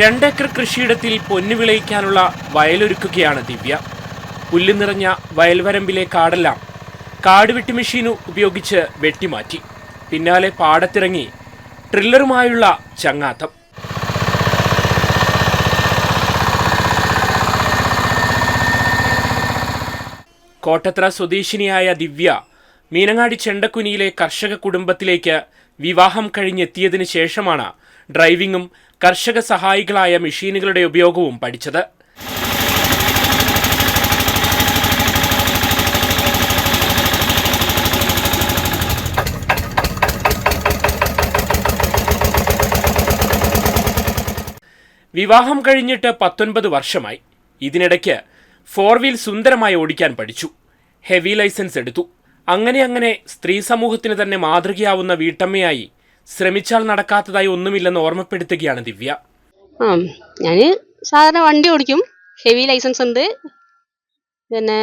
രണ്ടേക്കർ കൃഷിയിടത്തിൽ പൊന്നു വിളയിക്കാനുള്ള വയലൊരുക്കുകയാണ് ദിവ്യ. പുല്ല് നിറഞ്ഞ വയൽവരമ്പിലെ കാടെല്ലാം കാടുവെട്ടി മെഷീനു ഉപയോഗിച്ച് വെട്ടിമാറ്റി. പിന്നാലെ പാടത്തിറങ്ങി ട്രില്ലറുമായുള്ള ചങ്ങാത്തം. കോട്ടത്ര സ്വദേശിനിയായ ദിവ്യ മീനങ്ങാടി ചെണ്ടക്കുനിയിലെ കർഷക കുടുംബത്തിലേക്ക് വിവാഹം കഴിഞ്ഞെത്തിയതിനു ശേഷമാണ് ഡ്രൈവിംഗും കർഷക സഹായികളായ മെഷീനുകളുടെ ഉപയോഗവും പഠിച്ചത്. വിവാഹം കഴിഞ്ഞിട്ട് പത്തൊൻപത് വർഷമായി. ഇതിനിടയ്ക്ക് ഫോർ വീൽ സുന്ദരമായി ഓടിക്കാൻ പഠിച്ചു. ഹെവി ലൈസൻസ് എടുത്തു. അങ്ങനെ അങ്ങനെ സ്ത്രീ സമൂഹത്തിന് തന്നെ മാതൃകയാവുന്ന വീട്ടമ്മയായി ശ്രമിച്ചാൽ നടക്കാത്തതായി ഒന്നുമില്ലെന്ന് ഓർമ്മപ്പെടുത്തുകയാണ് ദിവ്യ. ആ ഞാൻ സാധാരണ വണ്ടി ഓടിക്കും. ഹെവി ലൈസൻസ് ഉണ്ട്. പിന്നെ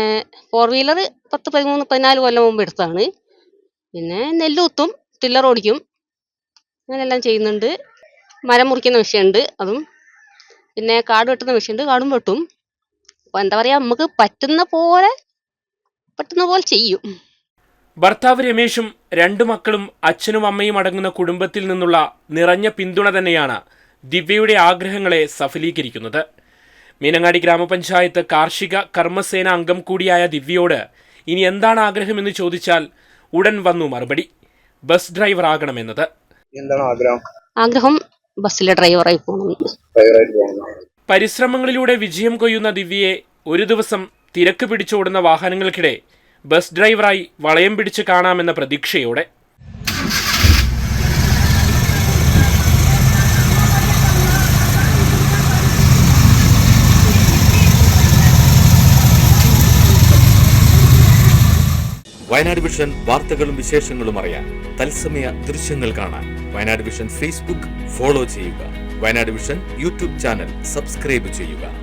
ഫോർ വീലർ പത്ത് പതിമൂന്ന് പതിനാല് കൊല്ലം മുമ്പ് എടുത്തതാണ്. പിന്നെ നെല്ല് കുത്തും ടില്ലർ ഓടിക്കും. അങ്ങനെല്ലാം ചെയ്യുന്നുണ്ട്. മരം മുറിക്കുന്ന മെഷീനുണ്ട് അതും. പിന്നെ കാട് വെട്ടുന്ന മെഷീനുണ്ട് കാടും വെട്ടും. അപ്പോൾ എന്താ പറയുക നമുക്ക് പറ്റുന്ന പോലെ പറ്റുന്ന പോലെ ചെയ്യും. ഭർത്താവ് രമേശും രണ്ടു മക്കളും അച്ഛനും അമ്മയും അടങ്ങുന്ന കുടുംബത്തിൽ നിന്നുള്ള നിറഞ്ഞ പിന്തുണ തന്നെയാണ് ദിവ്യയുടെ ആഗ്രഹങ്ങളെ സഫലീകരിക്കുന്നത്. മീനങ്ങാടി ഗ്രാമപഞ്ചായത്ത് കാർഷിക കർമ്മസേന അംഗം കൂടിയായ ദിവ്യയോട് ഇനി എന്താണ് ആഗ്രഹമെന്ന് ചോദിച്ചാൽ ഉടൻ വന്നു മറുപടി. ബസ് ഡ്രൈവർ ആകണമെന്നത്. എന്താണ് ആഗ്രഹം? ആഗ്രഹം ബസ്സിലെ ഡ്രൈവറായി പോകണം. പരിശ്രമങ്ങളിലൂടെ വിജയം കൊയ്യുന്ന ദിവ്യയെ ഒരു ദിവസം തിരക്ക് പിടിച്ചോടുന്ന വാഹനങ്ങൾക്കിടെ ബസ് ഡ്രൈവറായി വളയം പിടിച്ച് കാണാമെന്ന പ്രതീക്ഷയോടെ. വയനാട് വിഷൻ വാർത്തകളും വിശേഷങ്ങളും അറിയാൻ തത്സമയ ദൃശ്യങ്ങൾ കാണാൻ വയനാട് വിഷൻ ഫേസ്ബുക്ക് ഫോളോ ചെയ്യുക. Wayanad vision YouTube channel subscribe ചെയ്യുക.